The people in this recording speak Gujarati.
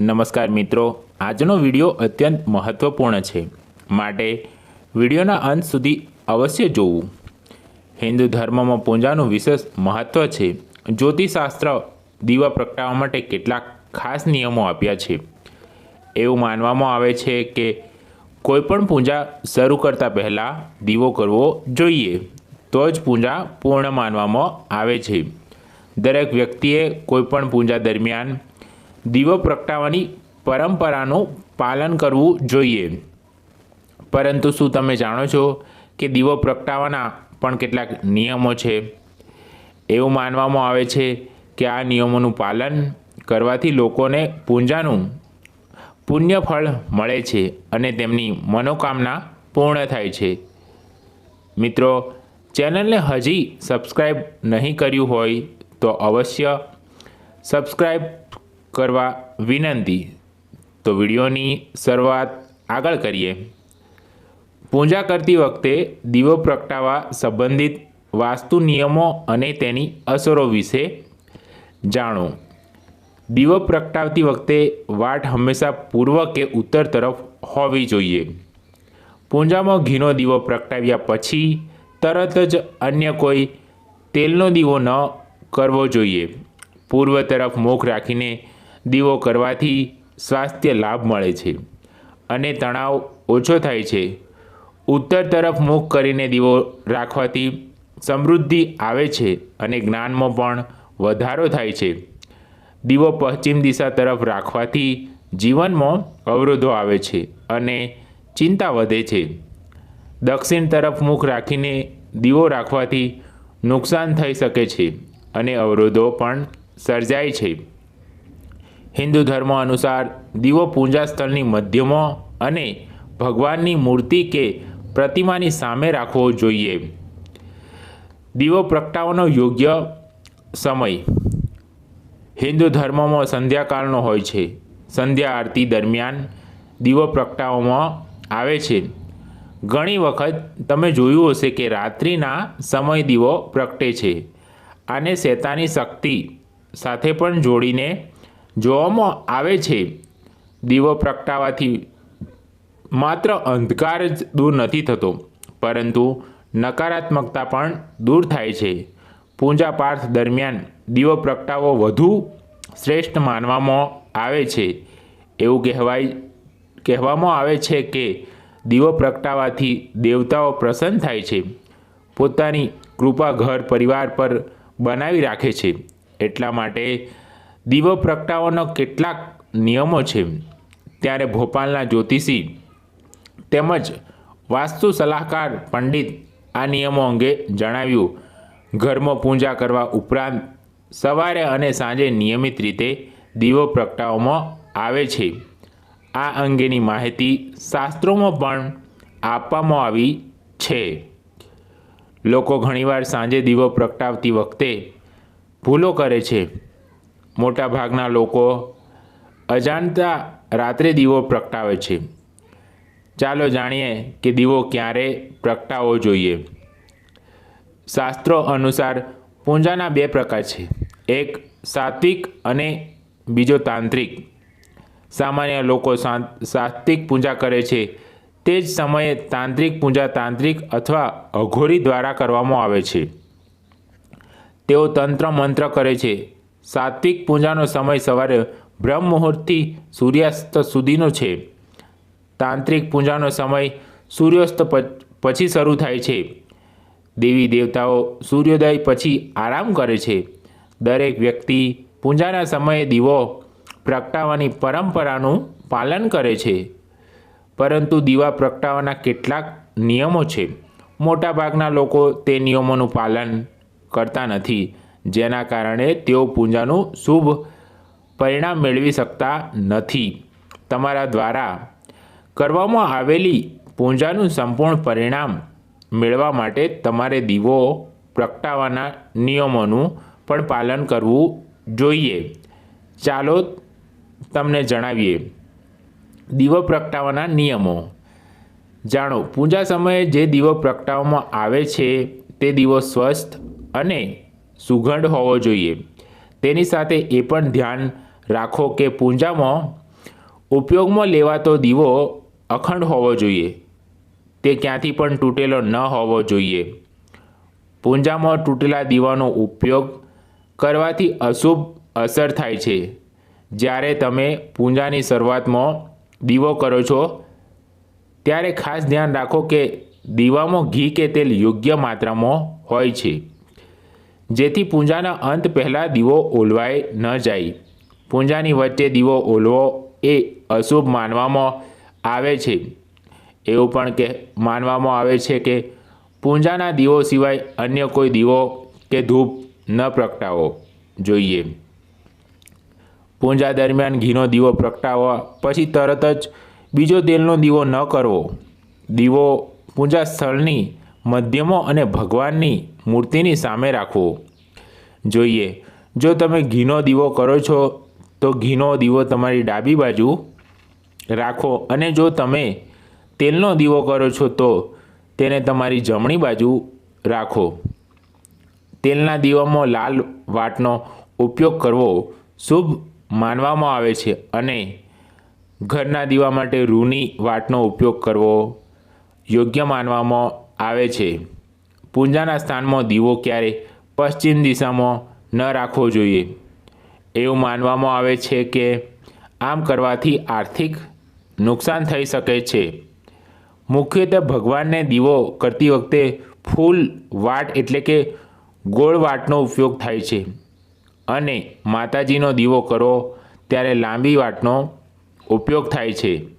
નમસ્કાર મિત્રો, આજનો વીડિયો અત્યંત મહત્ત્વપૂર્ણ છે. માટે વિડીયોના અંત સુધી અવશ્ય જોવું. હિન્દુ ધર્મમાં પૂજાનું વિશેષ મહત્ત્વ છે. જ્યોતિષશાસ્ત્ર દીવા પ્રગટાવવા માટે કેટલાક ખાસ નિયમો આપ્યા છે. એવું માનવામાં આવે છે કે કોઈપણ પૂજા શરૂ કરતાં પહેલાં દીવો કરવો જોઈએ. તો જ પૂજા પૂર્ણ માનવામાં આવે છે. દરેક વ્યક્તિએ કોઈપણ પૂજા દરમિયાન દીવો પ્રગટાવવાની પરંપરાનું પાલન કરવું જોઈએ. પરંતુ શું તમે જાણો છો કે દીવો પ્રગટાવવાના પણ કેટલાક નિયમો છે? એવું માનવામાં આવે છે કે આ નિયમોનું પાલન કરવાથી લોકોને પૂજાનું પુણ્ય ફળ મળે છે અને તેમની મનોકામના પૂર્ણ થાય છે. મિત્રો, ચેનલને હજી સબસ્ક્રાઈબ નહીં કર્યું હોય તો અવશ્ય સબસ્ક્રાઈબ કરવા વિનંતી. તો વિડીયોની શરૂઆત આગળ કરીએ. પૂજા કરતી વખતે દીવો પ્રગટાવવા સંબંધિત વાસ્તુ નિયમો અને તેની અસરો વિશે જાણો. દીવો પ્રગટાવતી વખતે વાટ હંમેશા પૂર્વ કે ઉત્તર તરફ હોવી જોઈએ. પૂજામાં ઘીનો દીવો પ્રગટાવ્યા પછી તરત જ અન્ય કોઈ તેલનો દીવો ન કરવો જોઈએ. પૂર્વ તરફ મુખ રાખીને દીવો કરવાથી સ્વાસ્થ્ય લાભ મળે છે અને તણાવ ઓછો થાય છે. ઉત્તર તરફ મુખ કરીને દીવો રાખવાથી સમૃદ્ધિ આવે છે અને જ્ઞાનમાં પણ વધારો થાય છે. દીવો પશ્ચિમ દિશા તરફ રાખવાથી જીવનમાં અવરોધો આવે છે અને ચિંતા વધે છે. દક્ષિણ તરફ મુખ રાખીને દીવો રાખવાથી નુકસાન થઈ શકે છે અને અવરોધો પણ સર્જાય છે. હિન્દુ ધર્મ અનુસાર દીવો પૂજા સ્થળની મધ્યમાં અને ભગવાનની મૂર્તિ કે પ્રતિમાની સામે રાખવો જોઈએ. દીવો પ્રગટાવવાનો યોગ્ય સમય. હિન્દુ ધર્મમાં સંધ્યાકાળનો હોય છે. સંધ્યા આરતી દરમિયાન દીવો પ્રગટાવવામાં આવે છે. ઘણી વખત તમે જોયું હશે કે રાત્રિના સમય દીવો પ્રગટે છે. આને શેતાની શક્તિ સાથે પણ જોડીને જોવામાં આવે છે. દીવો પ્રગટાવાથી માત્ર અંધકાર જ દૂર નથી થતો, પરંતુ નકારાત્મકતા પણ દૂર થાય છે. પૂજા પાઠ દરમિયાન દીવો પ્રગટાવો વધુ શ્રેષ્ઠ માનવામાં આવે છે. એવું કહેવાય, કહેવામાં આવે છે કે દીવો પ્રગટાવાથી દેવતાઓ પ્રસન્ન થાય છે. પોતાની કૃપા ઘર પરિવાર પર બનાવી રાખે છે. એટલા માટે દીવો પ્રગટાવવાનો કેટલાક નિયમો છે. ત્યારે ભોપાલના જ્યોતિષી તેમજ વાસ્તુ સલાહકાર પંડિત આ નિયમો અંગે જણાવ્યું, ઘરમાં પૂજા કરવા ઉપરાંત સવારે અને સાંજે નિયમિત રીતે દીવો પ્રગટાવવામાં આવે છે. આ અંગેની માહિતી શાસ્ત્રોમાં પણ આપવામાં આવી છે. લોકો ઘણીવાર સાંજે દીવો પ્રગટાવતી વખતે ભૂલો કરે છે. મોટાભાગના લોકો અજાણતા રાત્રે દીવો પ્રગટાવે છે. ચાલો જાણીએ કે દીવો ક્યારે પ્રગટાવવો જોઈએ. શાસ્ત્રો અનુસાર પૂજાના બે પ્રકાર છે. એક સાત્વિક અને બીજો તાંત્રિક. સામાન્ય લોકો સાત્વિક પૂજા કરે છે. તે જ સમયે તાંત્રિક પૂજા તાંત્રિક અથવા અઘોરી દ્વારા કરવામાં આવે છે. તેઓ તંત્ર મંત્ર કરે છે. સાત્વિક પૂજાનો સમય સવારે બ્રહ્મ મુહૂર્તથી સૂર્યાસ્ત સુધીનો છે. તાંત્રિક પૂજાનો સમય સૂર્યાસ્ત પછી શરૂ થાય છે. દેવી દેવતાઓ સૂર્યોદય પછી આરામ કરે છે. દરેક વ્યક્તિ પૂજાના સમયે દીવો પ્રગટાવવાની પરંપરાનું પાલન કરે છે. પરંતુ દીવા પ્રગટાવવાના કેટલાક નિયમો છે. મોટાભાગના લોકો તે નિયમોનું પાલન કરતા નથી. જેના કારણે તેઓ પૂજાનું શુભ પરિણામ મેળવી શકતા નથી. તમારા દ્વારા કરવામાં આવેલી પૂજાનું સંપૂર્ણ પરિણામ મેળવવા માટે તમારે દીવો પ્રગટાવવાના નિયમોનું પણ પાલન કરવું જોઈએ. ચાલો તમને જણાવીએ. દીવો પ્રગટાવવાના નિયમો. જાણો, પૂજા સમયે જે દીવો પ્રગટાવવામાં આવે છે, તે દીવો સ્વસ્થ અને સુગંધ હોવો જોઈએ. તેની સાથે એ પણ ધ્યાન રાખો કે પૂજામાં ઉપયોગમાં લેવાતો દીવો અખંડ હોવો જોઈએ. તે ક્યાંથી પણ તૂટેલો ન હોવો જોઈએ. પૂંજામાં તૂટેલા દીવાનો ઉપયોગ કરવાથી અશુભ અસર થાય છે. જ્યારે તમે પૂંજાની શરૂઆતમાં દીવો કરો છો, ત્યારે ખાસ ધ્યાન રાખો કે દીવામાં ઘી કે તેલ યોગ્ય માત્રામાં હોય છે. જેથી પૂંજાના અંત પહેલાં દીવો ઓલવાય ન જાય. પૂંજાની વચ્ચે દીવો ઓલવો એ અશુભ માનવામાં આવે છે. એવું પણ કે માનવામાં આવે છે કે પૂંજાના દીવો સિવાય અન્ય કોઈ દીવો કે ધૂપ ન પ્રગટાવો જોઈએ. પૂંજા દરમિયાન ઘીનો દીવો પ્રગટાવવા પછી તરત જ બીજો તેલનો દીવો ન કરવો. દીવો પૂજા સ્થળની મધ્યમાં અને ભગવાનની મૂર્તિની સામે રાખવો. જોઈએ, જો તમે ઘીનો દીવો કરો છો, તો ઘીનો દીવો તમારી ડાબી બાજુ રાખો અને જો તમે તેલનો દીવો કરો છો, તો તેને તમારી જમણી બાજુ રાખો. તેલના દીવામાં લાલ વાટનો ઉપયોગ કરવો શુભ માનવામાં આવે છે અને ઘરના દીવા માટે રૂની વાટનો ઉપયોગ કરવો યોગ્ય માનવામાં આવે છે. પૂજાના સ્થાનમાં દીવો ક્યારે? પશ્ચિમ દિશામાં ન રાખવો જોઈએ. એવું માનવામાં આવે છે કે આમ કરવાથી આર્થિક નુકસાન થઈ શકે છે. મુખ્યત્વે ભગવાનને દીવો કરતી વખતે ફૂલ વાટ એટલે કે ગોળ વાટનો ઉપયોગ થાય છે. અને માતાજીનો દીવો કરો ત્યારે લાંબી વાટનો ઉપયોગ થાય છે.